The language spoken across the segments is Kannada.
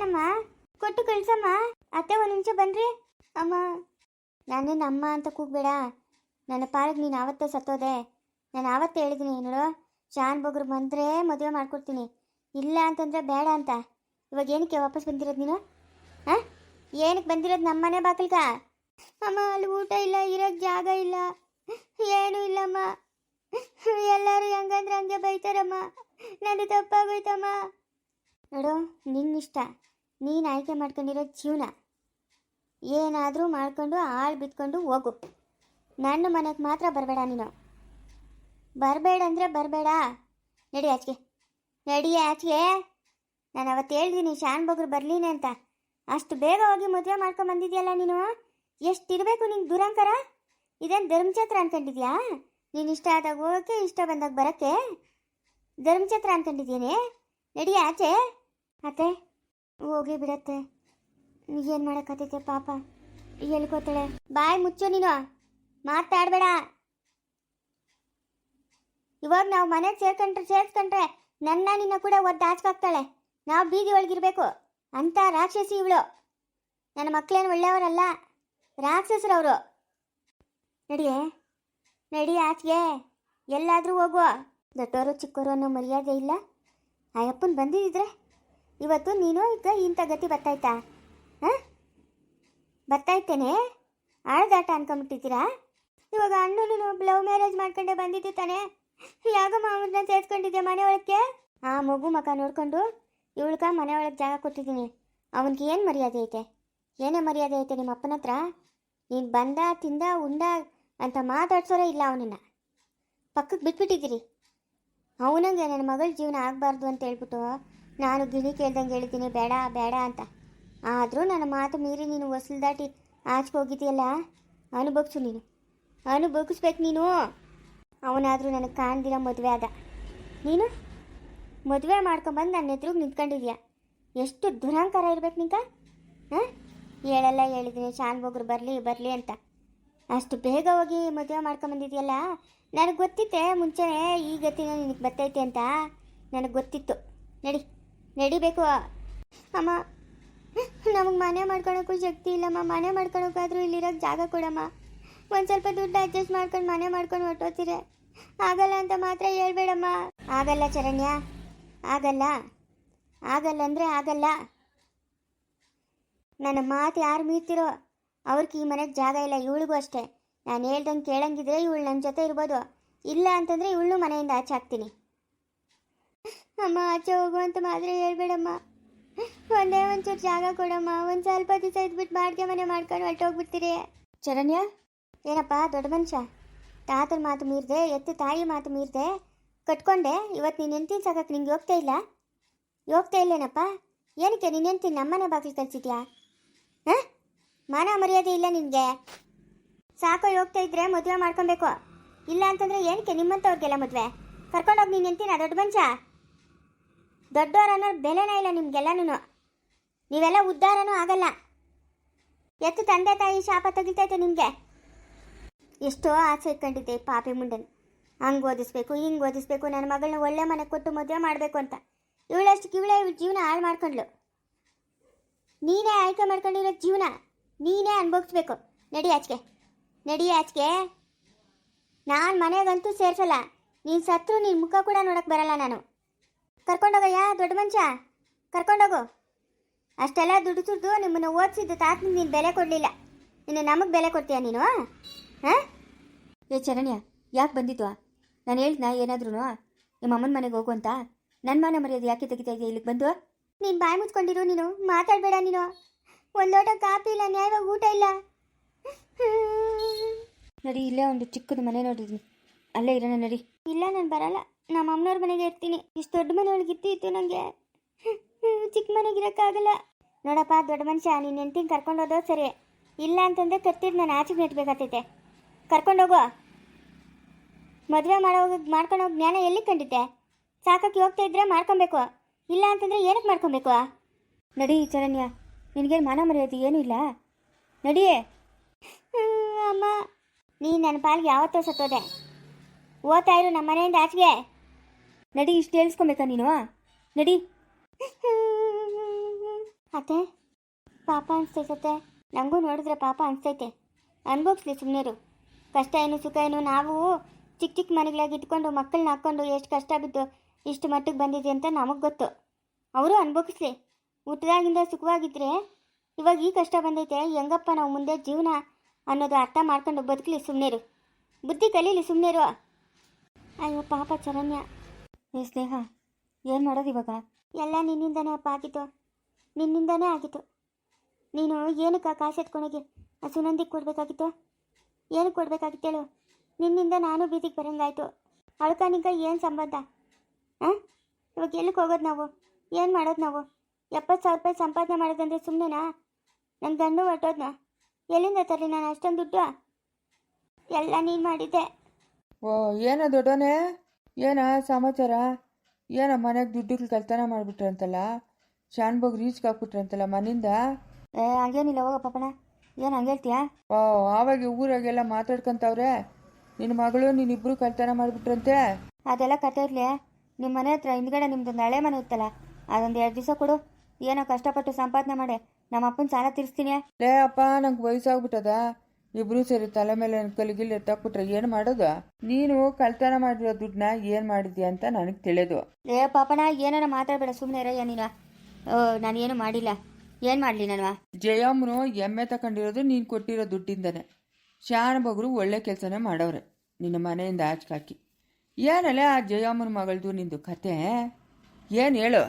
ಏನಮ್ಮ ಕೊಟ್ಟು ಕಳ್ಸಮ್ಮ. ಅತ್ತೆ ಒಂದು ನಿಮಿಷ ಬನ್ರಿ. ಅಮ್ಮ ನಾನೇನು ಅಮ್ಮ ಅಂತ ಕೂಗ್ಬೇಡ. ನನ್ನ ಪಾಲಿಗೆ ನೀನು ಆವತ್ತೇ ಸತ್ತೋದೆ. ನಾನು ಆವತ್ತೇ ಹೇಳಿದ್ದೀನಿ ನೋಡು. ಶಾನ್ ಬಗ್ರು ಬಂದರೆ ಮದುವೆ ಮಾಡ್ಕೊಡ್ತೀನಿ. ಇಲ್ಲ ಅಂತಂದರೆ ಬೇಡ ಅಂತ. ಇವಾಗ ಏನಕ್ಕೆ ವಾಪಸ್ ಬಂದಿರೋದು ನೀನು? ಹಾಂ? ಏನಕ್ಕೆ ಬಂದಿರೋದು ನಮ್ಮನೆ ಬಾಕಲ್ಕ ಅಮ್ಮ, ಅಲ್ಲಿ ಊಟ ಇಲ್ಲ ಇರೋಕ್ಕೆ ಜಾಗ ಇಲ್ಲ. ಏನೂ ಇಲ್ಲಮ್ಮ. ಎಲ್ಲರೂ ಹೆಂಗಂದ್ರೆ ಹಂಗೆ ಬೈತಾರಮ್ಮ. ನಂದು ತಪ್ಪಾಗೋಯ್ತಮ್ಮ. ನೋಡು, ನಿನ್ನಿಷ್ಟ. ನೀನು ಆಯ್ಕೆ ಮಾಡ್ಕೊಂಡಿರೋ ಜೀವನ ಏನಾದರೂ ಮಾಡ್ಕೊಂಡು ಆಳು ಬಿತ್ಕೊಂಡು ಹೋಗು. ನನ್ನ ಮನೆಗೆ ಮಾತ್ರ ಬರಬೇಡ ನೀನು. ಬರಬೇಡ ಅಂದರೆ ಬರಬೇಡ. ನಡಿ ಆಚೆಗೆ. ನಡಿ ಆಚೆಗೆ. ನಾನು ಅವತ್ತು ಹೇಳಿದ್ದೀನಿ ಶಾನ್ ಬಗ್ರು ಬರಲೀನಿ ಅಂತ. ಅಷ್ಟು ಬೇಗ ಹೋಗಿ ಮದುವೆ ಮಾಡ್ಕೊಂಬಂದಿದ್ಯಲ್ಲ ನೀನು? ಎಷ್ಟಿರಬೇಕು ನಿಂಗೆ ದುರಂಕರ? ಇದೇನು ಧರ್ಮಛತ್ರ ಅನ್ಕೊಂಡಿದ್ಯಾ? ನೀನು ಇಷ್ಟ ಆದಾಗ ಹೋಗೋಕ್ಕೆ, ಇಷ್ಟ ಬಂದಾಗ ಬರೋಕ್ಕೆ? ಧರ್ಮಛತ್ರ ಅಂದ್ಕೊಂಡಿದ್ದೀನಿ ನಡಿ ಆಚೆ. ಅತ್ತೆ. ಹೋಗಿ ಬಿಡತ್ತೆ. ಏನು ಮಾಡೋಕ್ಕತ್ತೈತೆ ಪಾಪ. ಹೇಳ್ಕೋತಾಳೆ. ಬಾಯ್ ಮುಚ್ಚು ನೀನು. ಮಾತಾಡಬೇಡ. ಇವಾಗ ನಾವು ಮನೆಗೆ ಸೇರ್ಕೊಂಡ್ರೆ, ಸೇರ್ಸ್ಕೊಂಡ್ರೆ ನನ್ನ ನಿನ್ನ ಕೂಡ ಒದ್ದು ಹಾಚ್ಕಾಕ್ತಾಳೆ ನಾವು ಬೀದಿ ಒಳಗಿರ್ಬೇಕು. ಅಂತ ರಾಕ್ಷಸಿ ಇವಳು. ನನ್ನ ಮಕ್ಕಳೇನು ಒಳ್ಳೆಯವರಲ್ಲ. ರಾಕ್ಷಸರವರು ನಡಿಯೇ? ನಡಿ ಆಚೆಗೆ. ಎಲ್ಲಾದರೂ ಹೋಗುವ. ದೊಡ್ಡವರು ಚಿಕ್ಕವರು ಅನ್ನೋ ಮರ್ಯಾದೆ ಇಲ್ಲ. ಆ ಅಪ್ಪನ ಇವತ್ತು ನೀನು ಈಗ ಇಂಥ ಗತಿ ಬರ್ತಾಯ್ತಾ? ಹಾಂ? ಬರ್ತಾಯ್ತೇನೆ? ಆಳ್ದಾಟ ಅನ್ಕೊಂಬಿಟ್ಟಿದ್ದೀರಾ ಇವಾಗ ಅಣ್ಣನು ಲವ್ ಮ್ಯಾರೇಜ್ ಮಾಡ್ಕೊಂಡೆ ಬಂದಿದ್ದು ತಾನೇ? ಯಾಗ ಅವ್ರನ್ನ ಸೇರ್ಸ್ಕೊಂಡಿದ್ದೆ ಮನೆ ಒಳಕ್ಕೆ? ಆ ಮಗು ಮಕ ನೋಡ್ಕೊಂಡು ಇವಳ್ಗ ಮನೆ ಒಳಗೆ ಜಾಗ ಕೊಟ್ಟಿದ್ದೀನಿ. ಅವನಿಗೆ ಏನು ಮರ್ಯಾದೆ ಐತೆ? ಏನೇ ಮರ್ಯಾದೆ ಐತೆ ನಿಮ್ಮ ಅಪ್ಪನ ಹತ್ರ? ನೀನು ಬಂದ, ತಿಂದ, ಉಂಡ ಅಂತ ಮಾತಾಡ್ಸೋರೇ ಇಲ್ಲ ಅವನನ್ನು. ಪಕ್ಕಕ್ಕೆ ಬಿಟ್ಬಿಟ್ಟಿದ್ದೀರಿ. ಅವನಂಗೆ ನನ್ನ ಮಗಳ ಜೀವನ ಆಗಬಾರ್ದು ಅಂತ ಹೇಳ್ಬಿಟ್ಟು ನಾನು ಗಿಣಿ ಕೇಳ್ದಂಗೆ ಹೇಳಿದ್ದೀನಿ, ಬೇಡ ಬೇಡ ಅಂತ. ಆದರೂ ನನ್ನ ಮಾತು ಮೀರಿ ನೀನು ಹೊಸಲು ದಾಟಿ ಆಚೆ ಹೋಗಿದೆಯಲ್ಲ? ಅನುಭವಿಸು ನೀನು. ಅನುಭವಿಸ್ಬೇಕು ನೀನು. ಅವನಾದರೂ ನನಗೆ ಕಾಣ್ದಿರ ಮದುವೆ ಆದ. ನೀನು? ಮದುವೆ ಮಾಡ್ಕೊಂಬಂದು ನನ್ನ ಎದುರಿಗೆ ನಿಂತ್ಕೊಂಡಿದ್ಯಾ? ಎಷ್ಟು ದುರಂಕಾರ ಇರ್ಬೇಕು ನಿಂಕ ಹಾಂ? ಹೇಳಲ್ಲ ಹೇಳಿದ್ದೀನಿ ಶಾನ್ ಬೊಗ್ರು ಬರಲಿ ಬರಲಿ ಅಂತ. ಅಷ್ಟು ಬೇಗ ಹೋಗಿ ಮದುವೆ ಮಾಡ್ಕೊಂಬಂದಿದ್ಯಲ್ಲ? ನನಗೆ ಗೊತ್ತಿತ್ತೆ ಮುಂಚೆನೇ ಈ ಗತಿನ ನಿನಗೆ ಬರ್ತೈತೆ ಅಂತ. ನನಗೆ ಗೊತ್ತಿತ್ತು. ನಡಿ. ನಡಿಬೇಕು. ಅಮ್ಮ, ನಮಗೆ ಮನೆ ಮಾಡ್ಕೊಳಕ್ಕೂ ಶಕ್ತಿ ಇಲ್ಲಮ್ಮ. ಮನೆ ಮಾಡ್ಕೊಳಕ್ಕಾದ್ರೂ ಇಲ್ಲಿರೋಕ್ಕೆ ಜಾಗ ಕೊಡಮ್ಮ. ಒಂದು ಸ್ವಲ್ಪ ದುಡ್ಡು ಅಡ್ಜಸ್ಟ್ ಮಾಡ್ಕೊಂಡು ಮನೆ ಮಾಡ್ಕೊಂಡು ಹೊಟ್ಟೋತೀರ ಆಗಲ್ಲ ಅಂತ ಮಾತ್ರ ಹೇಳ್ಬೇಡಮ್ಮ. ಆಗಲ್ಲ ಚರಣ್ಯ ಆಗಲ್ಲ. ಆಗಲ್ಲ ಅಂದರೆ ಆಗಲ್ಲ. ನನ್ನ ಮಾತು ಯಾರು ಮೀರ್ತಿರೋ? ಅವ್ರಿಗೆ ಈ ಮನೆಗೆ ಜಾಗ ಇಲ್ಲ, ಇವಳಿಗೂ ಅಷ್ಟೇ. ನಾನು ಹೇಳ್ದಂಗೆ ಕೇಳಂಗಿದ್ರೆ ಇವಳು ನನ್ನ ಜೊತೆ ಇರ್ಬೋದು. ಇಲ್ಲ ಅಂತಂದರೆ ಇವಳು ಮನೆಯಿಂದ ಆಚೆ ಹಾಕ್ತೀನಿ. ಅಮ್ಮ ಆಚೆ ಹೋಗುವಂತ ಮಾತ್ರ ಹೇಳ್ಬೇಡಮ್ಮ. ಒಂದೇ ಒಂಚೂರು ಜಾಗ ಕೊಡಮ್ಮ. ಒಂದು ಸ್ವಲ್ಪ ದಿವಸ ಇದ್ಬಿಟ್ಟು ಬಾಡಿಗೆ ಮನೆ ಮಾಡ್ಕೊಂಡು ಹೊರಟೋಗ್ಬಿಡ್ತೀರಿ ಚರಣ್ಯ ಏನಪ್ಪ ದೊಡ್ಡ ಮನುಷ್ಯ? ತಾತನ ಮಾತು ಮೀರಿದೆ ಎತ್ತು ತಾಯಿ ಮಾತು ಮೀರಿದೆ ಕಟ್ಕೊಂಡೆ ಇವತ್ತು ನೀನು ಎಂತಿನ ಸಾಕಕ್ಕೆ ನಿಂಗೆ ಹೋಗ್ತಾ ಇಲ್ಲ? ಹೋಗ್ತಾ ಇಲ್ಲೇನಪ್ಪ? ಏನಕ್ಕೆ ನೀನು ಎಂತಿನ ನಮ್ಮನೆ ಬಾಗಿಲು ಕಲ್ಸಿದ್ಯಾ ಹಾಂ? ಮಾನ ಮರ್ಯಾದೆ ಇಲ್ಲ ನಿನಗೆ. ಸಾಕೋ ಹೋಗ್ತಾ ಇದ್ರೆ ಮದುವೆ ಮಾಡ್ಕೊಬೇಕು. ಇಲ್ಲ ಅಂತಂದ್ರೆ ಏನಕ್ಕೆ ನಿಮ್ಮಂಥವ್ರಿಗೆಲ್ಲ ಮದುವೆ? ಕರ್ಕೊಂಡೋಗಿ ನೀನು ಎಂತಿನ ದೊಡ್ಡ ಮನುಷ್ಯ? ದೊಡ್ಡವ್ರು ಅನ್ನೋರು ಬೆಲೆನೇ ಇಲ್ಲ ನಿಮ್ಗೆಲ್ಲನೂ ನೀವೆಲ್ಲ ಉದ್ಧಾರನೂ ಆಗಲ್ಲ. ಎತ್ತು ತಂದೆ ತಾಯಿ ಶಾಪ ತೆಗಿತೈತೆ ನಿಮಗೆ. ಎಷ್ಟೋ ಆಸೆ ಇಟ್ಕೊಂಡಿದ್ದೆ ಪಾಪಿ ಮುಂಡನ್. ಹಂಗೆ ಓದಿಸ್ಬೇಕು, ಹಿಂಗೆ ಓದಿಸ್ಬೇಕು ನನ್ನ ಮಗಳನ್ನ ಒಳ್ಳೆ ಮನೆಗೆ ಕೊಟ್ಟು ಮದುವೆ ಮಾಡಬೇಕು ಅಂತ. ಇವಳಷ್ಟು ಇವಳೇ ಇವಳು ಜೀವನ ಹಾಳು ಮಾಡ್ಕೊಂಡ್ಳು. ನೀನೇ ಆಯ್ಕೆ ಮಾಡ್ಕೊಂಡಿರೋ ಜೀವನ ನೀನೇ ಅನುಭವಿಸ್ಬೇಕು. ನಡಿ ಆಚೆಗೆ. ನಡಿ ಆಚೆಗೆ. ನಾನು ಮನೆಗಂತೂ ಸೇರಿಸಲ್ಲ. ನೀನು ಸತ್ರು ನಿನ್ನ ಮುಖ ಕೂಡ ನೋಡಕ್ಕೆ ಬರಲ್ಲ ನಾನು. ಕರ್ಕೊಂಡೋಗಯ್ಯ ದೊಡ್ಡ ಮನುಷ್ಯ? ಕರ್ಕೊಂಡೋಗು ಅಷ್ಟೆಲ್ಲ ದುಡ್ಡು ದುಡ್ಡು ನಿಮ್ಮನ್ನು ಓದಿಸಿದ್ದು ತಾತನಿಗೆ ನೀನು ಬೆಲೆ ಕೊಡಲಿಲ್ಲ. ನಿನ್ನ ನಮಗೆ ಬೆಲೆ ಕೊಡ್ತೀಯ ನೀನು ಹಾಂ? ಏ ಚರಣ್ಯ ಯಾಕೆ ಬಂದಿದ್ವಾ? ನಾನು ಹೇಳಿದ್ನ ಏನಾದ್ರೂ ನಿಮ್ಮ ಅಮ್ಮನ ಮನೆಗೆ ಹೋಗು ಅಂತ. ನನ್ನ ಮನೆ ಮರ್ಯಾದೆ ಯಾಕೆ ತೆಗಿತಾ ಇದೆಯಾ ಇಲ್ಲಿಗೆ ಬಂದು? ನೀನು ಬಾಯಿ ಮುಚ್ಕೊಂಡಿರು ನೀನು ಮಾತಾಡಬೇಡ ನೀನು. ಒಂದು ಲೋಟ ಕಾಫಿ ಇಲ್ಲ ನ್ಯಾಯವಾಗಿ ಊಟ ಇಲ್ಲ. ನಡಿ ಇಲ್ಲೇ ಒಂದು ಚಿಕ್ಕದು ಮನೆ ನೋಡಿದ್ನಿ. ಅಲ್ಲೇ ಇರೋಣ ನಡಿ. ಇಲ್ಲ ನಾನು ಬರಲ್ಲ. ನಮ್ಮ ಅಮ್ಮನವ್ರ ಮನೆಗೆ ಇರ್ತೀನಿ. ಇಷ್ಟು ದೊಡ್ಡ ಮನೆ ಒಳಗೆ ಇತ್ತು ಇತ್ತು ನನಗೆ ಚಿಕ್ಕ ಮನೆಗೆ ಇರೋಕ್ಕಾಗಲ್ಲ. ನೋಡಪ್ಪ, ದೊಡ್ಡ ಮನುಷ್ಯ, ನೀನು ಹೆಂಡ್ತಿನ ಕರ್ಕೊಂಡು ಹೋದೋ ಸರಿ. ಇಲ್ಲ ಅಂತಂದ್ರೆ ಕತ್ತಿದ್ದು ನಾನು ಆಚೆಗೆ ನೆಟ್ಬೇಕಾಗ್ತೈತೆ ಕರ್ಕೊಂಡೋಗು ಮದುವೆ ಮಾಡೋ ಮಾಡ್ಕೊಂಡು ಹೋಗಿ ಜ್ಞಾನ ಎಲ್ಲಿ ಕಂಡಿದ್ದೆ? ಸಾಕಕ್ಕೆ ಹೋಗ್ತಾ ಇದ್ರೆ ಮಾಡ್ಕೊಬೇಕು. ಇಲ್ಲ ಅಂತಂದ್ರೆ ಏನಕ್ಕೆ ಮಾಡ್ಕೊಬೇಕು? ನಡಿ ಚರಣ್ಯ ನಿನಗೇನು ಮಾನ ಮರ್ಯಾದೆ ಏನೂ ಇಲ್ಲ? ನಡಿಯೇ ಅಮ್ಮ. ನೀ ನನ್ನ ಪಾಲಿಗೆ ಯಾವತ್ತೋ ಸತ್ತೋದೆ. ಓದ್ತಾ ಇರು ನಮ್ಮ ಮನೆಯಿಂದ ಆಚೆಗೆ. ನಡಿ, ಇಷ್ಟು ಹೇಳ್ಸ್ಕೊಬೇಕಾ ನೀನು ನಡಿ. ಅತ್ತೆ, ಪಾಪ ಅನಿಸ್ತೈತೆ ನನಗೂ ನೋಡಿದ್ರೆ ಪಾಪ ಅನಿಸ್ತೈತೆ. ಅನ್ಭೋಗ್ಸ್ಲಿ ಸುಮ್ಮನೆರು ಕಷ್ಟ ಏನು, ಸುಖ ಏನು, ನಾವು ಚಿಕ್ಕ ಚಿಕ್ಕ ಮನೆಗಳಾಗಿ ಇಟ್ಕೊಂಡು ಮಕ್ಕಳನ್ನ ಹಾಕ್ಕೊಂಡು ಎಷ್ಟು ಕಷ್ಟ ಬಿದ್ದು, ಇಷ್ಟು ಮಟ್ಟಿಗೆ ಬಂದಿದೆ ಅಂತ ನಮಗೆ ಗೊತ್ತು. ಅವರು ಅನ್ಭೋಗಿಸ್ಲಿ ಹುಟ್ಟದಾಗಿಂದ ಸುಖವಾಗಿದ್ರೆ ಇವಾಗ ಈ ಕಷ್ಟ ಬಂದೈತೆ, ಹೆಂಗಪ್ಪ ನಾವು ಮುಂದೆ ಜೀವನ ಅನ್ನೋದು ಅರ್ಥ ಮಾಡ್ಕೊಂಡು ಬದುಕಲಿ ಸುಮ್ಮನೆರು ಬುದ್ಧಿ ಕಲೀಲಿ ಸುಮ್ಮನೆರು ಅಯ್ಯೋ, ಪಾಪ ಚರಣ್ಯ. ಏ ಸ್ನೇಹ ಏನು ಮಾಡೋದು ಇವಾಗ? ಎಲ್ಲ ನಿನ್ನಿಂದನೇ ಅಪ್ಪ ಆಗಿತ್ತು ನಿನ್ನಿಂದನೇ ಆಗಿತ್ತು ನೀನು ಏನಕ್ಕೆ ಕಾಸು ಎತ್ಕೊಂಡೋಗಿ ಆ ಸುನಂದಿಗೆ ಕೊಡಬೇಕಾಗಿತ್ತು? ಏನಕ್ಕೆ ಕೊಡಬೇಕಾಗಿತ್ತು ಹೇಳು? ನಿನ್ನಿಂದ ನಾನು ಬೀದಿಗೆ ಬರಂಗಾಯ್ತು. ಅವಳ್ಕ ನಿಂಗ ಏನು ಸಂಬಂಧ? ಹಾಂ ಇವಾಗ ಎಲ್ಲಿಗೆ ಹೋಗೋದು ನಾವು? ಏನು ಮಾಡೋದು ನಾವು? ಎಪ್ಪತ್ತು ಸಾವಿರ ರೂಪಾಯಿ ಸಂಪಾದನೆ ಮಾಡೋದಂದ್ರೆ ಸುಮ್ಮನೆನಾ ನನ್ನ ಗಂಡು ಹೊಟ್ಟೋದ್ನ ಎಲ್ಲಿಂದ ತರಲಿ ನಾನು ಅಷ್ಟೊಂದು ದುಡ್ಡು? ಎಲ್ಲ ನೀನು ಮಾಡಿದ್ದೆ. ಓ ಏನೋ ದೊಡ್ಡೋನೆ? ಏನ ಸಮಾಚಾರ? ಏನ ಮನೆಗೆ ದುಡ್ಡು ಕಳ್ತನ ಮಾಡಿಬಿಟ್ರಂತಲ್ಲ? ಶಾನ್ಭೋಗ್ ರೀಚ್ಗೆ ಹಾಕ್ಬಿಟ್ರಂತಲ್ಲ ಮನಿಂದ? ಏ ಹಂಗೇನಿಲ್ಲ ಹೋಗ ಪಾಪಣ ಏನು ಹಂಗೆ ಹೇಳ್ತೀಯಾ? ಓ ಆವಾಗ ಊರಾಗೆಲ್ಲ ಮಾತಾಡ್ಕೊಂತವ್ರೆ. ನಿನ್ನ ಮಗಳು ನೀನಿಬ್ರು ಕಳ್ತನ ಮಾಡ್ಬಿಟ್ರಂತೆ? ಅದೆಲ್ಲ ಕತೆ ಇರಲಿ. ನಿಮ್ಮ ಮನೆ ಹತ್ರ ಹಿಂದ್ಗಡೆ ನಿಮ್ದೊಂದು ಹಳೆ ಮನೆ ಇತ್ತಲ್ಲ ಅದೊಂದು ಎರಡು ದಿವಸ ಕೊಡು. ಏನೋ ಕಷ್ಟಪಟ್ಟು ಸಂಪಾದನೆ ಮಾಡಿ. ನಮ್ಮ ಅಪ್ಪನ ಸಾಲ ತೀರಿಸ್ತೀನಿ. ಲೇ ಅಪ್ಪ ನಂಗೆ ವಯಸ್ಸಾಗ್ಬಿಟ್ಟದ. ಇಬ್ರು ಸೇರಿ ತಲೆ ಮೇಲೆ ಕಲಿಗಿಲ್ಲಿ ಎತ್ತಾಕ್ಬಿಟ್ರೆ ಏನು ಮಾಡೋದು? ನೀನು ಕಳ್ತನ ಮಾಡಿರೋ ದುಡ್ಡನ್ನ ಏನು ಮಾಡಿದ್ಯಾ ಅಂತ ನನಗೆ ತಿಳಿದು. ಏ ಪಾಪಣ ಏನಾರ ಮಾತಾಡಬೇಡ ಸುಮ್ಮನೆ ಇರಯ್ಯ ನೀನು ಓ ನಾನು ಏನು ಮಾಡಿಲ್ಲ. ಏನು ಮಾಡ್ಲಿ ನಾನು? ಜಯಮ್ಮನು ಎಮ್ಮೆ ತಕೊಂಡಿರೋದು ನೀನು ಕೊಟ್ಟಿರೋ ದುಡ್ಡಿಂದನೇ. ಶಾನಬಗ್ರು ಒಳ್ಳೆ ಕೆಲಸನೇ ಮಾಡವ್ರೆ ನಿನ್ನ ಮನೆಯಿಂದ ಆಚೆಗಾಕಿ ಏನಲ್ಲ ಆ ಜಯಮ್ಮನ ಮಗಳದು ನಿಂದು ಕತೆ? ಏನು ಹೇಳು?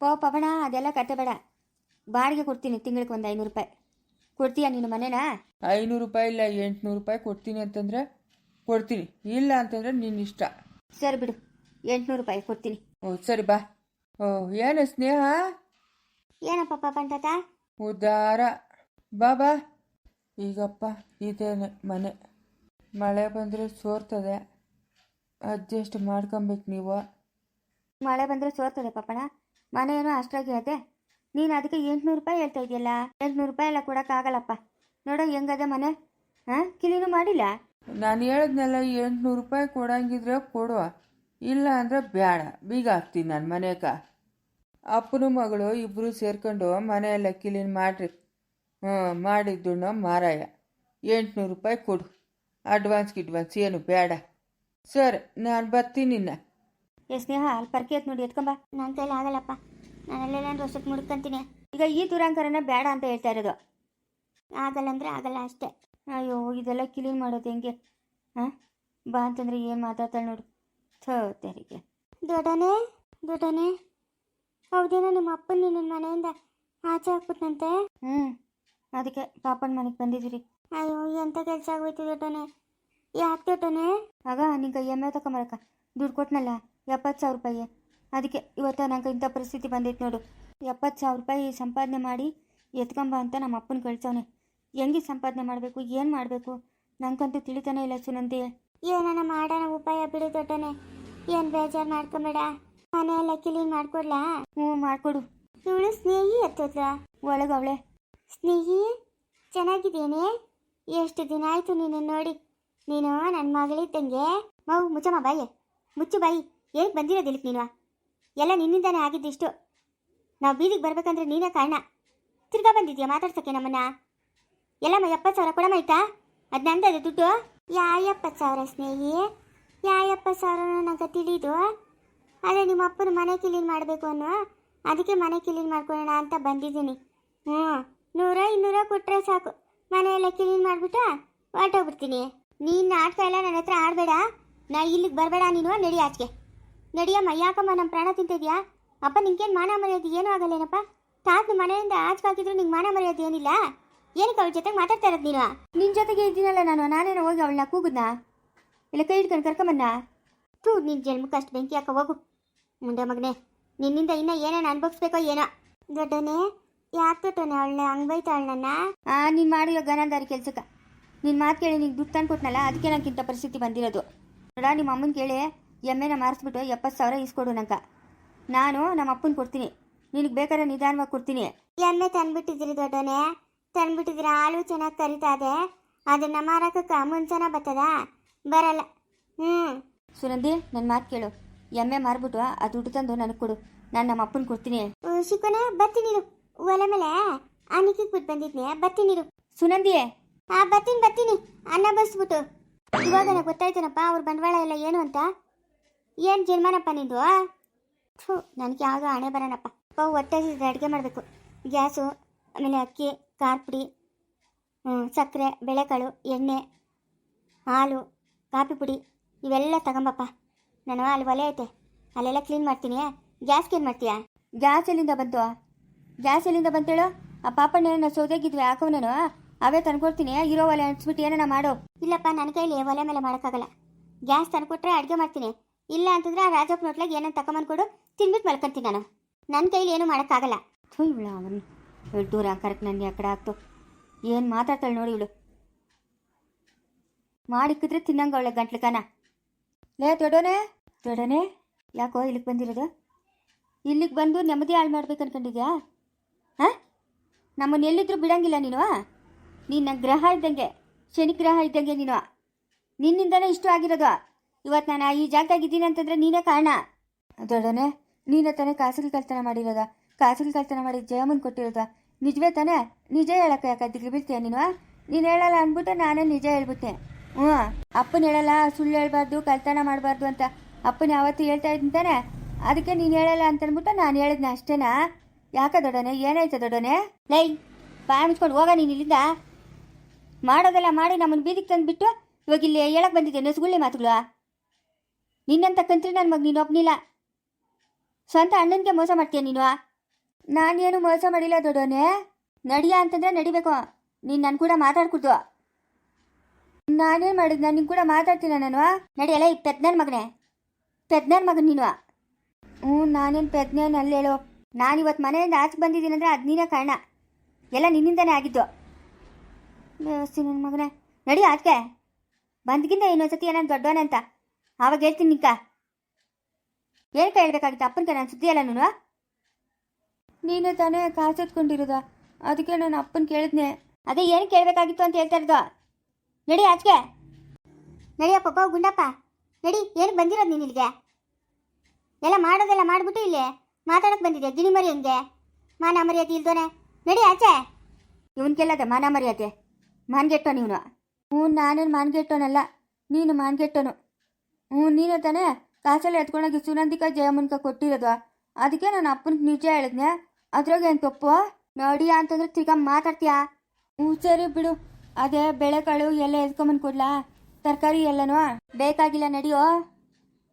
ಪೋ ಪಾಪಣ ಅದೆಲ್ಲ ಕತೆ ಬೇಡ. ಬಾಡಿಗೆ ಕೊಡ್ತೀನಿ ತಿಂಗಳಿಗೆ ಒಂದು ಐನೂರು ರೂಪಾಯಿ. ಕೊಡ್ತೀಯಾ ನೀನು ಮನೇನ? ಐನೂರು ರೂಪಾಯಿ ಇಲ್ಲ ಎಂಟುನೂರು ರೂಪಾಯಿ ಕೊಡ್ತೀನಿ ಅಂತಂದ್ರೆ ಕೊಡ್ತೀನಿ. ಇಲ್ಲ ಅಂತಂದ್ರೆ ನಿನ್ನ ಇಷ್ಟ. ಸರಿ ಬಿಡು ಎಂಟುನೂರು ರೂಪಾಯಿ ಕೊಡ್ತೀನಿ. ಓ ಸರಿ ಬಾ. ಓ ಏನು ಸ್ನೇಹ? ಏನಪ್ಪ ಪಾಪ ಅಂತ ಉದಾರ ಬಾ ಬಾ. ಈಗಪ್ಪ ಇದೇನೆ ಮನೆ. ಮಳೆ ಬಂದ್ರೆ ಸೋರ್ತದೆ. ಅಡ್ಜಸ್ಟ್ ಮಾಡ್ಕೊಬೇಕು ನೀವು. ಮಳೆ ಬಂದರೆ ಸೋರ್ತದೆ ಪಾಪಣ ಮನೆ ಏನೋ ಅಷ್ಟಾಗಿ ಅದೇ. ನೀನು ಅದಕ್ಕೆ ಎಂಟುನೂರು ರೂಪಾಯಿ ಹೇಳ್ತಾ ಇದೆಯಲ್ಲ? ಎಂಟುನೂರು ರೂಪಾಯಿ ಎಲ್ಲ ಕೊಡೋಕ್ಕಾಗಲ್ಲಪ್ಪ ನೋಡೋ ಹೆಂಗದೆ ಮನೆ. ಹಾಂ ಕ್ಲೀನು ಮಾಡಿಲ್ಲ? ನಾನು ಹೇಳಿದ್ನೆಲ್ಲ ಎಂಟುನೂರು ರೂಪಾಯಿ ಕೊಡಂಗಿದ್ರೆ ಕೊಡುವ. ಇಲ್ಲ ಅಂದರೆ ಬೇಡ ಬೀಗ ಹಾಕ್ತೀನಿ ನಾನು ಮನೆಕ. ಅಪ್ಪನ ಮಗಳು ಇಬ್ಬರು ಸೇರ್ಕೊಂಡು ಮನೆಯೆಲ್ಲ ಕ್ಲೀನ್ ಮಾಡಿರಿ. ಹ್ಞೂ ಮಾಡಿದ್ದುಣ್ಣ ಮಾರಾಯ. ಎಂಟುನೂರು ರೂಪಾಯಿ ಕೊಡು. ಅಡ್ವಾನ್ಸ್ ಗಿಡ್ವಾನ್ಸ್ ಏನು ಬೇಡ ಸರ್ ನಾನು ಬರ್ತೀನಿ ನಿನ್ನ. ಎಸ್ ಸ್ನೇಹ ಅಲ್ಲಿ ಪರ್ಕೆ ಎತ್ ನೋಡಿ ಎತ್ಕೊಂಬ ನನ್ನ ಕೈಲಿ ಆಗಲ್ಲಪ್ಪ. ನಾನು ಅಲ್ಲೆಲ್ಲಾಂದ್ರೆ ವರ್ಷಕ್ಕೆ ಮುಡ್ಕೊಂತೀನಿ. ಈಗ ಈ ದುರಾಂಕರನ್ನ ಬೇಡ ಅಂತ ಹೇಳ್ತಾ ಇರೋದು. ಆಗಲ್ಲ ಅಂದರೆ ಆಗಲ್ಲ ಅಷ್ಟೇ. ಅಯ್ಯೋ ಇದೆಲ್ಲ ಕ್ಲೀನ್ ಮಾಡೋದು ಹೆಂಗೆ? ಹಾಂ ಬಾ ಅಂತಂದ್ರೆ ಏನು ಮಾತಾಡ್ತಾಳೆ ನೋಡು. ಥೋ ತೆರಿಗೆ. ದೊಡ್ಡನೇ ದೊಡ್ಡನೆ. ಹೌದೇನೋ ನಿಮ್ಮ ಅಪ್ಪನ ನಿನ್ನ ಮನೆಯಿಂದ ಆಚೆ ಹಾಕ್ಬಿಟ್ನಂತೆ ಹ್ಞೂ ಅದಕ್ಕೆ ಪಾಪನ ಮನೆಗೆ ಬಂದಿದ್ದೀರಿ. ಅಯ್ಯೋ ಎಂಥ ಕೆಲಸ ಆಗೋಯ್ತು ದೊಡ್ಡನೆ? ಯಾಕೆ ದೊಡ್ಡನೆ? ಆಗ ನಿಂಗೆ ಎಮ್ಮೆ ತಗೊಂಬರಕ್ಕ ದುಡ್ಡು ಕೊಟ್ನಲ್ಲ ಎಪ್ಪತ್ತು ಸಾವಿರ ರೂಪಾಯಿ. ಅದಕ್ಕೆ ಇವತ್ತು ನಂಗೆ ಇಂಥ ಪರಿಸ್ಥಿತಿ ಬಂದೈತೆ ನೋಡು. ಎಪ್ಪತ್ತು ಸಾವಿರ ರೂಪಾಯಿ ಸಂಪಾದನೆ ಮಾಡಿ ಎತ್ಕೊಂಬ ಅಂತ ನಮ್ಮ ಅಪ್ಪನ ಕಳ್ಸವನೆ. ಹೆಂಗೆ ಸಂಪಾದನೆ ಮಾಡಬೇಕು ಏನು ಮಾಡಬೇಕು? ನಂಗಂತೂ ತಿಳಿತಾನೆ ಇಲ್ಲ ಸುನಂದಿ. ಏನನ ಮಾಡೋಣ ಉಪಾಯ ಬಿಡು ದೊಡ್ಡನೆ. ಏನು ಬೇಜಾರು ಮಾಡ್ಕೊಂಬೇಡ. ಮನೆ ಎಲ್ಲ ಕ್ಲೀನ್ ಮಾಡ್ಕೊಡ್ಲಾ? ಹ್ಞೂ ಮಾಡಿಕೊಡು. ಇವಳು ಸ್ನೇಹಿ ಎತ್ತದ್ರ ಒಳಗೆ ಅವಳೆ. ಸ್ನೇಹಿ? ಚೆನ್ನಾಗಿದ್ದೀನಿ? ಎಷ್ಟು ದಿನ ಆಯಿತು ನೀನು ನೋಡಿ? ನೀನು ನನ್ನ ಮಗಳಿದ್ದಂಗೆ? ಮಗು ಮುಚ್ಚಮ್ಮ ಬಾಯಿ. ಮುಚ್ಚು ಬಾಯಿ. ಏನಕ್ಕೆ ಬಂದಿರೋದಿಲ್ಲ ನೀನು? ಎಲ್ಲ ನಿನ್ನಿಂದಾನೇ ಆಗಿದ್ದಿಷ್ಟು ನಾವು ಬೀದಿಗೆ ಬರ್ಬೇಕಂದ್ರೆ ನೀನೇ ಕಾರಣ. ತಿರ್ಗಾ ಬಂದಿದ್ಯಾ ಮಾತಾಡ್ಸಕ್ಕೆ ನಮ್ಮನ್ನ? ಎಲ್ಲಮ್ಮ, ಎಪ್ಪತ್ತು ಸಾವಿರ ಕೊಡಮಾಯ್ತಾ ಅದು ನಂದದೆ ದುಡ್ಡು. ಯಾ, ಎಪ್ಪತ್ತು ಸಾವಿರ ಸ್ನೇಹಿ. ಯಾ, ಎಪ್ಪತ್ತು ಸಾವಿರ ನನಗೆ ತಿಳಿದು. ಅದೇ ನಿಮ್ಮ ಅಪ್ಪನ ಮನೆ ಕ್ಲೀನ್ ಮಾಡಬೇಕು ಅನ್ನೋ ಅದಕ್ಕೆ ಮನೆ ಕ್ಲೀನ್ ಮಾಡ್ಕೊಳ್ಳೋಣ ಅಂತ ಬಂದಿದ್ದೀನಿ. ಹ್ಞೂ, ನೂರ ಇನ್ನೂರ ಕೊಟ್ಟರೆ ಸಾಕು. ಮನೆಯೆಲ್ಲ ಕ್ಲೀನ್ ಮಾಡಿಬಿಟ್ಟು ಹೊರಟೋಗ್ಬಿಡ್ತೀನಿ. ನೀನು ನಾಟಕ ಎಲ್ಲ ನನ್ನ ಹತ್ರ ಆಡಬೇಡ. ನಾ ಇಲ್ಲಿಗೆ ಬರಬೇಡ ನೀನು, ನಡಿ ಆಚೆಗೆ. ನಡಿಯಮ್ಮ ಯಾಕಮ್ಮ ನಮ್ಮ ಪ್ರಾಣ ತಿಂತಿದ್ಯಾ? ಅಪ್ಪ ನಿಂಗೇನು ಮಾನ ಮರ್ಯಾದೆ? ಏನೂ ಆಗಲ್ಲೇನಪ್ಪ? ತಾತನ ಮನೆಯಿಂದ ಆಚೆ ಹಾಕಿದ್ರು ನಿಂಗೆ ಮಾನ ಮರ್ಯಾದೆ ಏನಿಲ್ಲ? ಏನಕ್ಕೆ ಅವ್ಳ ಜೊತೆಗೆ ಮಾತಾಡ್ತಾ ಇರೋದು ನೀನು? ನಿನ್ನ ಜೊತೆಗೆ ಇದ್ದೀನಲ್ಲ ನಾನು ನಾನೇನೋ ಹೋಗಿ ಅವಳನ್ನ ಕೂಗುದ್ನಾ? ಇಲ್ಲ ಕೈ ಹಿಡ್ಕೊಂಡು ಕರ್ಕೊಂಬನ್ನ ತೂ ನಿನ್ನ ಜನ್ಮಕ್ಕೆ ಅಷ್ಟು ಬೆಂಕಿ ಹಾಕ ಹೋಗು. ಮುಂದೆ ಮಗನೇ ನಿನ್ನಿಂದ ಇನ್ನೂ ಏನೇನು ಅನ್ಭವಿಸ್ಬೇಕೋ ಏನೋ. ದೊಡ್ಡನೆ ಯಾಕೆ ದೊಡ್ಡನೆ ಅವಳನ್ನ? ಹಂಗೆ ಬೈತಾಳ ನನ್ನ ಆ ನೀನು ಮಾಡಿರೋ ಗನಂದಾರಿ ಕೆಲ್ಸಕ್ಕೆ. ನಿನ್ನ ಮಾತು ಕೇಳಿ ನಿಂಗೆ ದುಡ್ಡು ತಂದು ಕೊಟ್ನಲ್ಲ ಅದಕ್ಕೆ ನನಗಿಂತ ಪರಿಸ್ಥಿತಿ ಬಂದಿರೋದು. ನೋಡ ನಿಮ್ಮ ಅಮ್ಮನ ಕೇಳಿ ಎಮ್ಮೆನ ಮಾರಿಸ್ಬಿಟ್ಟು ಎಪ್ಪತ್ತು ಸಾವಿರ ಇಸ್ಕೊಡು ನಂಕ ನಾನು ನಮ್ಮ ಅಪ್ಪನ ಕೊಡ್ತೀನಿ. ನಿನಗೆ ಬೇಕಾದ್ರೆ ನಿಧಾನವಾಗಿ ಕೊಡ್ತೀನಿ. ಎಮ್ಮೆ ತಂದ್ಬಿಟ್ಟಿದ್ರಿ ದೊಡ್ಡನೆ. ತಂದ್ಬಿಟ್ಟಿದ್ರೆ ಹಾಲು ಚೆನ್ನಾಗಿ ಕರಿತಾದೆ ಅದನ್ನ ಮಾರಕ್ಕೆ ಮುಂಚೆನ ಬರ್ತದ ಬರಲ್ಲ. ಹ್ಞೂ ಸುನಂದಿ ನನ್ನ ಮಾತು ಕೇಳು. ಎಮ್ಮೆ ಮಾರ್ಬಿಟ್ಟು ಆ ದುಡ್ಡು ತಂದು ನನಗೆ ಕೊಡು. ನಾನು ನಮ್ಮ ಅಪ್ಪನ ಕೊಡ್ತೀನಿ. ಶಿಕ್ಕನ ಬರ್ತೀನಿ ಒಲೆ ಮೇಲೆ ಆ ನಿಕ್ಕಿಗೆ ಬಿಟ್ಟು ಬಂದಿದ್ನೆ ಬರ್ತೀನಿರು ಸುನಂದಿಯೇ ಆ ಬರ್ತೀನಿ ಬರ್ತೀನಿ. ಅನ್ನ ಬಸ್ಬಿಟ್ಟು ಇವಾಗ ನನಗೆ ಗೊತ್ತಾಯ್ತೇನಪ್ಪ ಅವ್ರ ಬಂಡವಾಳ ಎಲ್ಲ ಏನು ಅಂತ? ಏನು ಜನ್ಮಾನಪ್ಪ ನಿಂದು? ಥೂ ನನಗೆ ಯಾವುದೋ ಹಣೆ ಬರೋಣಪ್ಪ ಅಪ್ಪ ಹಸಿದ್ರೆ ಅಡುಗೆ ಮಾಡಬೇಕು. ಗ್ಯಾಸು ಆಮೇಲೆ ಅಕ್ಕಿ ಕಾರ್ಪುಡಿ ಸಕ್ಕರೆ ಬೆಳೆಕಾಳು ಎಣ್ಣೆ ಹಾಲು ಕಾಫಿ ಪುಡಿ ಇವೆಲ್ಲ ತಗೊಂಬಪ್ಪ. ನಾನು ಅಲ್ಲಿ ಒಲೆ ಐತೆ. ಅಲ್ಲೆಲ್ಲ ಕ್ಲೀನ್ ಮಾಡ್ತೀನಿ. ಗ್ಯಾಸ್ ಕ್ಲೀನ್ ಮಾಡ್ತೀಯಾ? ಗ್ಯಾಸ್ ಎಲ್ಲಿಂದ ಬಂತು? ಗ್ಯಾಸ್ ಎಲ್ಲಿಂದ ಬಂತೇಳು? ಆ ಪಾಪಣ್ಣ ಏನೋ ಸೌದೆಗಿದ್ವಿ ಹಾಕೋನೇನು ಅವೇ ತಂದ್ಕೊಡ್ತೀನಿ. ಇರೋ ಒಲೆ ಅನ್ಸ್ಬಿಟ್ಟು ಏನೋ ಮಾಡು. ಇಲ್ಲಪ್ಪ ನನ್ನ ಕೈಲಿ ಒಲೆ ಮೇಲೆ ಮಾಡೋಕ್ಕಾಗಲ್ಲ. ಗ್ಯಾಸ್ ತಂದ್ಕೊಟ್ರೆ ಅಡುಗೆ ಮಾಡ್ತೀನಿ. ಇಲ್ಲ ಅಂತಂದ್ರೆ ಆ ರಾಜಪ್ಪನ ಹೋಟ್ಲಾಗ ಏನೋ ತಗೊಂಬಂದ್ಕೊಡು ತಿನ್ಬಿಟ್ಟು ಮಲ್ಕೊಂತೀನಿ ನಾನು. ನನ್ನ ಕೈಲಿ ಏನು ಮಾಡೋಕ್ಕಾಗಲ್ಲ. ಥೂ ಇವಳು ಅವನು. ಇವಳು ದೂರ ಕರೆಕ್ಟ್ ನನಗೆ ಆ ಕಡೆ ಆಗ್ತು. ಏನು ಮಾತಾಡ್ತಾಳೆ ನೋಡಿ ಇವಳು. ಮಾಡಿಕ್ಕಿದ್ರೆ ತಿನ್ನಂಗ ಅವಳೆ ಕಣ ಲೇ ದೊಡೋನೆ ದೊಡೋನೆ ಯಾಕೋ ಇಲ್ಲಿಗೆ ಬಂದಿರೋದು? ಇಲ್ಲಿಗೆ ಬಂದು ನೆಮ್ಮದಿ ಹಾಳು ಮಾಡ್ಬೇಕು ಅನ್ಕೊಂಡಿದ್ಯಾ? ಹಾಂ? ನಮ್ಮನ್ನು ಎಲ್ಲಿದ್ರು ಬಿಡಂಗಿಲ್ಲ ನೀನು ನಿನ್ನ ಗ್ರಹ ಇದ್ದಂಗೆ, ಶನಿ ಗ್ರಹ ಇದ್ದಂಗೆ ನೀನು. ನಿನ್ನಿಂದನೇ ಇಷ್ಟು ಆಗಿರೋದು. ಇವತ್ತು ನಾನು ಈ ಜಾಗದಾಗ ಇದ್ದೀನಿ ಅಂತಂದ್ರೆ ನೀನೇ ಕಾರಣ. ದೊಡ್ಡನೆ, ನೀನೇ ತಾನೇ ಕಾಸಿಗೆ ಕಳ್ತನ ಮಾಡಿರೋದ. ಕಾಸಿಗೆ ಕಳ್ತನ ಮಾಡಿ ಜಯಮನ್ ಕೊಟ್ಟಿರೋದ. ನಿಜವೇ ತಾನೇ? ನಿಜ ಹೇಳಕ್ಕೆ ಯಾಕೆ ದಿಗ್ಲು ಬೀಳ್ತೀಯ ನೀನು ನೀನು ಹೇಳಲ್ಲ ಅಂದ್ಬಿಟ್ಟು ನಾನೇ ನಿಜ ಹೇಳ್ಬಿಟ್ಟೆ ಹ್ಞೂ, ಅಪ್ಪನ ಹೇಳಲ್ಲ, ಸುಳ್ಳು ಹೇಳ್ಬಾರ್ದು, ಕಳ್ತನ ಮಾಡಬಾರ್ದು ಅಂತ ಅಪ್ಪನ ಯಾವತ್ತು ಹೇಳ್ತಾ ಇದ್ದೀನಿ ಅದಕ್ಕೆ ನೀನು ಹೇಳಲ್ಲ ಅಂತ ಅಂದ್ಬಿಟ್ಟು ನಾನು ಹೇಳಿದ್ನ ಅಷ್ಟೇನಾ? ಯಾಕ ದೊಡ್ಡನೆ, ಏನಾಯ್ತು ದೊಡ್ಡನೆ? ಲೈ ಬಾಯ್ ಮುಚ್ಕೊಂಡು ಹೋಗ ನೀನು ಇಲ್ಲಿಂದ. ಮಾಡೋದೆಲ್ಲ ಮಾಡಿ ನಮ್ಮನ್ನು ಬೀದಿಗೆ ತಂದುಬಿಟ್ಟು ಇವಾಗ ಇಲ್ಲಿ ಹೇಳಕ್ ಬಂದಿದ್ದೆ ನಸುಗುಳ್ಳಿ ಮಾತುಗಳು? ನಿನ್ನಂತ ಕಂತ್ರಿ ನನ್ನ ಮಗ ನೀನು ಒಪ್ನಿಲ್ಲ ಸ್ವಂತ ಅಣ್ಣನಿಗೆ ಮೋಸ ಮಾಡ್ತೀಯ ನೀನು? ನಾನೇನು ಮೋಸ ಮಾಡಿಲ್ಲ ದೊಡ್ಡೋನೆ? ನಡಿಯ ಅಂತಂದ್ರೆ ನಡಿಬೇಕು. ನೀನು ನನ್ನ ಕೂಡ ಮಾತಾಡ್ಕೊಡ್ತು ನಾನೇನು ಮಾಡಿದ್? ನಾನು ನಿನ್ ಕೂಡ ಮಾತಾಡ್ತೀನ ನಾನು? ನಡಿಯಲ್ಲ ಈ ಪೆದ್ನನ್ ಮಗನೇ. ಪೆದ್ನನ್ ಮಗನ್ ನೀನು. ಹ್ಞೂ, ನಾನೇನು ಪೆದ್ನೇನು ಅಲ್ಲಿ ಹೇಳು. ನಾನು ಇವತ್ತು ಮನೆಯಿಂದ ಆಚೆ ಬಂದಿದ್ದೀನಿ ಅಂದರೆ ಅದು ನೀನೇ ಕಾರಣ. ಎಲ್ಲ ನಿನ್ನಿಂದನೇ ಆಗಿದ್ದು. ವ್ಯವಸ್ಥೆ ನನ್ನ ಮಗನೇ. ನಡಿ ಆಚೆ ಬಂದ್ಗಿಂದ ಇನ್ನೊಂದ್ಸತಿ ಏನೋ ದೊಡ್ಡವನೇ ಅಂತ. ಆವಾಗ ಹೇಳ್ತೀನಿ ನಿಕ್ಕ. ಏನು ಹೇಳ್ಬೇಕಾಗಿತ್ತು? ಅಪ್ಪನ ನಾನು ಸುದ್ದಿ ಅಲ್ಲ ನೀನು? ನೀನೇ ತಾನೇ ಕಾಸು ಎತ್ಕೊಂಡಿರೋದ ಅದಕ್ಕೆ ನಾನು ಅಪ್ಪನ ಕೇಳಿದ್ನೆ. ಅದೇ ಏನು ಕೇಳಬೇಕಾಗಿತ್ತು ಅಂತ ಹೇಳ್ತಾ ಇರೋದು? ನಡಿ ಆಚೆಗೆ. ನಡಿಯಪ್ಪ ಬಾ ಗುಂಡಪ್ಪ. ನಡಿ ಏನು ಬಂದಿರೋದು ನೀನು ಇಲ್ಲಿಗೆ? ಎಲ್ಲ ಮಾಡೋದೆಲ್ಲ ಮಾಡಿಬಿಟ್ಟು ಇಲ್ಲಿ ಮಾತಾಡಕ್ಕೆ ಬಂದಿದೆ ಗಿಣಿ ಮರಿ ಹಂಗೆ ಮಾನ ಮರ್ಯಾದೆ ಇಲ್ದೋನೆ? ನಡಿ ಆಚೆ. ಇವನ್ ಕೇಳದೆ ಮಾನ ಮರ್ಯಾದೆ. ಮಾನ್ಗೆಟ್ಟೋ ನೀನು ಹ್ಞೂ ನಾನೇನು ಮಾನ್ಗೆಟ್ಟೋನಲ್ಲ. ನೀನು ಮಾನ್ಗೆಟ್ಟೋನು. ಹ್ಞೂ, ನೀನೇ ತಾನೇ? ಕಾಸೆಲ್ಲ ಎತ್ಕೊಂಡೋಗಿ ಸುನಂದಿಕ ಜಯಮುನ್ಕ ಕೊಟ್ಟಿರೋದು. ಅದಕ್ಕೆ ನಾನು ಅಪ್ಪನಿಗೆ ನಿಜ ಹೇಳಿದ್ನೆ. ಅದ್ರಾಗ ಏನು ತಪ್ಪು? ನೋಡಿ ಅಂತಂದ್ರೆ ತಿರ್ಗಾ ಮಾತಾಡ್ತೀಯಾ? ಹ್ಞೂ, ಸರಿ ಬಿಡು. ಅದೇ ಬೆಳೆಕಾಳು ಎಲ್ಲ ಎತ್ಕೊಂಬಂದು ಕೊಡ್ಲಾ? ತರಕಾರಿ ಎಲ್ಲನೂ? ಬೇಕಾಗಿಲ್ಲ ನಡಿಯೋ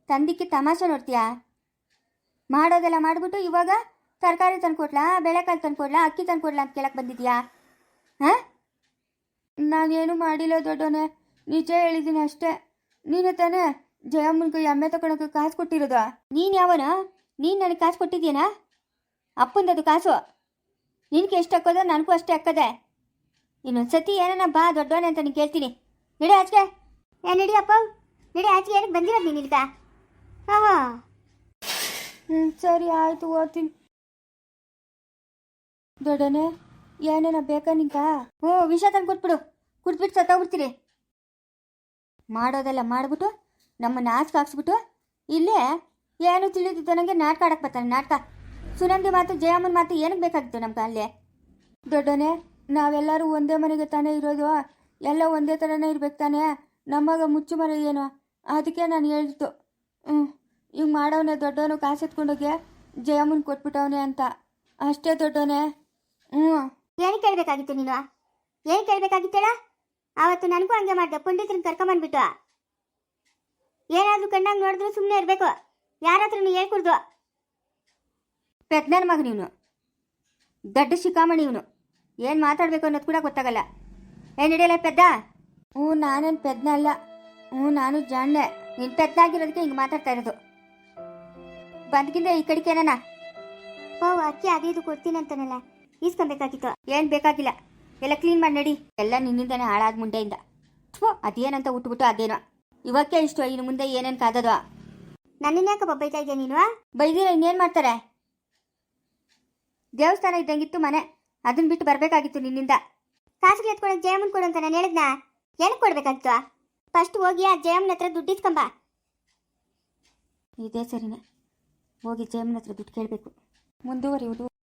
ತಂದಿಕ್ಕೆ ತಮಾಷೆ ನೋಡ್ತೀಯಾ? ಮಾಡೋದೆಲ್ಲ ಮಾಡಿಬಿಟ್ಟು ಇವಾಗ ತರಕಾರಿ ತಂದ್ಕೊಡ್ಲಾ ಬೆಳೆಕಾಳು ತಂದ್ಕೊಡ್ಲಾ ಅಕ್ಕಿ ತಂದ್ಕೊಡ್ಲಾ ಅಂತ ಕೇಳಕ್ ಬಂದಿದ್ಯಾ ಹಾಂ? ನಾನೇನು ಮಾಡಿಲ್ಲ ದೊಡ್ಡೋನೆ ನಿಜ ಹೇಳಿದ್ದೀನಿ ಅಷ್ಟೇ. ನೀನೇ ತಾನೇ? ಜಯಮ್ಮನ್ಗೆ ಎಮ್ಮೆ ತಗೊಳಕ್ಕೆ ಕಾಸು ಕೊಟ್ಟಿರೋದು? ನೀನು ಯಾವನ? ನೀನು ನನಗೆ ಕಾಸು ಕೊಟ್ಟಿದ್ದೀನಾ ಅಪ್ಪಂದದು ಕಾಸು. ನಿನಗೆ ಎಷ್ಟು ಹಾಕೋದು ನನಗೂ ಅಷ್ಟೇ ಹಾಕದೆ ಇನ್ನೊಂದು ಸತಿ ಏನನ ಬಾ ದೊಡ್ಡವನೇ ಅಂತ ನೀನು ಕೇಳ್ತೀನಿ ನಡಿ ಆಚೆ. ಏ ನಡಿಯಪ್ಪ ನಡಿ ಆಚೆ, ಏನಕ್ಕೆ ಬಂದಿರೋದು ನೀನು ಇಲ್ಗ ಹಾಂ ಹಾಂ. ಹ್ಞೂ ಸರಿ, ಆಯಿತು, ಓದ್ತೀನಿ. ದೊಡ್ಡನೆ, ಏನೇನ ಬೇಕಾ ನಿಂಕ ಹ್ಞೂ ವಿಷ ತಂದು ಕೊಟ್ಬಿಡು ಕುಡ್ಬಿಟ್ಟು ಸತ್ತೋಗ್ಬಿಡ್ತೀರಿ ಮಾಡೋದೆಲ್ಲ ಮಾಡಿಬಿಟ್ಟು ನಮ್ಮನ್ನ ನಾಚಿಕೆ ಹಾಕ್ಸ್ಬಿಟ್ಟು ಇಲ್ಲೇ ಏನು ತಿಳಿದಿದ್ದು ನನಗೆ ನಾಟಕ ಆಡಕ್ಕೆ ಬರ್ತಾನೆ, ನಾಟಕ. ಸುನಂದಿ ಮಾತು, ಜಯಮ್ಮನ ಮಾತು ಏನಕ್ಕೆ ಬೇಕಾಗಿತ್ತು ನಮ್ಗೆ ಅಲ್ಲೇ? ದೊಡ್ಡೋನೆ, ನಾವೆಲ್ಲರೂ ಒಂದೇ ಮನೆಗೆ ತಾನೇ ಇರೋದು, ಎಲ್ಲ ಒಂದೇ ಥರನೇ ಇರ್ಬೇಕು ತಾನೇ? ನಮ್ಮಗ ಮುಚ್ಚು ಮರ ಏನು? ಅದಕ್ಕೆ ನಾನು ಹೇಳಿದ್ದು ಹ್ಞೂ ಹಿಂಗೆ ಮಾಡೋನೆ ದೊಡ್ಡವನು ಕಾಸು ಎತ್ಕೊಂಡೋಗಿ ಜಯಮ್ಮನ್ ಕೊಟ್ಬಿಟ್ಟವನೆ ಅಂತ. ಅಷ್ಟೇ ದೊಡ್ಡೋನೆ, ಹ್ಞೂ. ಏನು ಕೇಳಬೇಕಾಗಿತ್ತು ನೀನು? ಏನು ಕೇಳಬೇಕಾಗಿತ್ತೇಳ? ಆವತ್ತು ನನಗೂ ಹಂಗೆ ಮಾಡಿದೆ ಪುಂಡಿತರನ್ನ ಕರ್ಕೊಂಬಂದ್ಬಿಟ್ಟು ಏನಾದರೂ ಕಣ್ಣಾಗ ನೋಡಿದ್ರು ಸುಮ್ಮನೆ ಇರಬೇಕು. ಯಾರ ಹತ್ರನೂ ಹೇಳ್ಕೊಡ್ದು. ಪ್ರಜ್ಞಾನ ಮಗನ ಇವನು. ದೊಡ್ಡ ಶಿಖಾಮಣಿ ಇವನು. ಏನು ಮಾತಾಡಬೇಕು ಅನ್ನೋದು ಕೂಡ ಗೊತ್ತಾಗಲ್ಲ. ಏನು ಹಿಡಿಯಲ್ಲ ಪೆದ್ದ? ಹ್ಞೂ ನಾನೇನು ಪೆದ್ನ ಅಲ್ಲ. ಹ್ಞೂ ನಾನು ಜಾಣೆ ನೀನು ಪೆದ್ದಾಗಿರೋದಕ್ಕೆ ಹಿಂಗೆ ಮಾತಾಡ್ತಾ ಇರೋದು. ಬಂದ್ಕಿಂದ ಈ ಕಡೆಗೆ ಏನಾನ ಓ ಅಕ್ಕಿ ಅದು ಇದು ಕೊಡ್ತೀನಿ ಅಂತಾನಲ್ಲ. ಈಸ್ಕೊಬೇಕಾಗಿತ್ತು. ಏನು ಬೇಕಾಗಿಲ್ಲ. ಎಲ್ಲ ಕ್ಲೀನ್ ಮಾಡಿ ನಡಿ. ಎಲ್ಲ ನಿನ್ನಿಂದನೇ ಹಾಳಾದ ಮುಂಡೆಯಿಂದ. ಥೋ ಅದೇನಂತ ಉಟ್ಬಿಟ್ಟು ಅದೇನೋ. ಇವಕ್ಕೆ ಇಷ್ಟು ಇನ್ನು ಮುಂದೆ ಏನೇನು ಕಾದದು ನನ್ನನ್ನ ಯಾಕೆ ಬೈತಾ ಇದೆಯಾ ನೀನು? ಬೈದಿರ ಇನ್ನೇನು ಮಾಡ್ತಾರೆ? ದೇವಸ್ಥಾನ ಇದ್ದಂಗಿತ್ತು ಮನೆ ಅದನ್ನ ಬಿಟ್ಟು ಬರಬೇಕಾಗಿತ್ತು ನಿನ್ನಿಂದ. ಖಾಸಗಿ ಎತ್ಕೊಳಕ್ ಜಯಮ್ಮನ್ ಕೊಡು ಅಂತ ನಾನು ಹೇಳಿದ್ನ? ಏನಕ್ಕೆ ಕೊಡ್ಬೇಕಾಗಿತ್ತು? ಫಸ್ಟ್ ಹೋಗಿ ಆ ಜಯಮ್ಮನ ಹತ್ರ ದುಡ್ಡು ಇಸ್ಕೊಂಬ. ಇದೇ ಸರಿನೇ. ಹೋಗಿ ಜಯಮ್ಮನ ಹತ್ರ ದುಡ್ಡು ಕೇಳಬೇಕು. ಮುಂದುವರಿಯುವುದು.